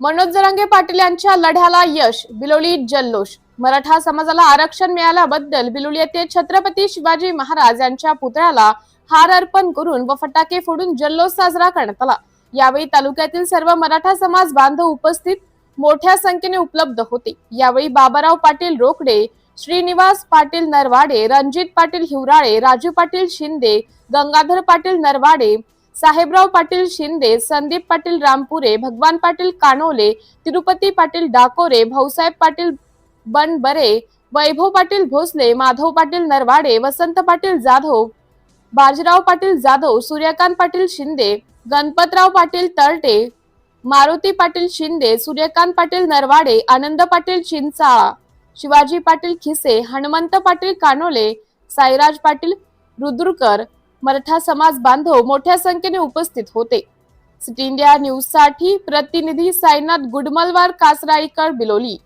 मनोज जरांगे पाटील यांच्या लढ्याला यश बिलोली जल्लोष. मराठा समाजाला आरक्षण मिळाल्याबद्दल बिलोली येथे छत्रपती शिवाजी महाराज यांच्या पुतळ्याला हार अर्पण करून व फटाके फोडून जल्लोष साजरा करण्यात आला. यावेळी तालुक्यातील सर्व मराठा समाज बांधव उपस्थित मोठ्या संख्येने उपलब्ध होते. यावेळी बाबाराव पाटील रोकडे श्रीनिवास पाटील नरवाडे रणजित पाटील हिवराळे राजू पाटील शिंदे गंगाधर पाटील नरवाडे साहेबराव पाटील शिंदे संदीप पाटील रामपुरे भगवान पाटील कानोले तिरुपती पाटील डाकोरे भाऊसाहेब पाटील बनबरे वैभव पाटील भोसले माधव पाटील नरवाडे वसंत पाटील जाधव बाजीराव पाटील जाधव सूर्यकांत पाटील शिंदे गणपतराव पाटील तळटे मारुती पाटील शिंदे सूर्यकांत पाटील नरवाडे आनंद पाटील चिंचाळा शिवाजी पाटील खिसे हनुमंत पाटील कानोले साईराज पाटील रुद्रकर मराठा समाज बांधव मोठ्या संख्येने उपस्थित होते. सिटी इंडिया न्यूजसाठी प्रतिनिधी साईनाथ गुडमलवार कासराईकर बिलोली.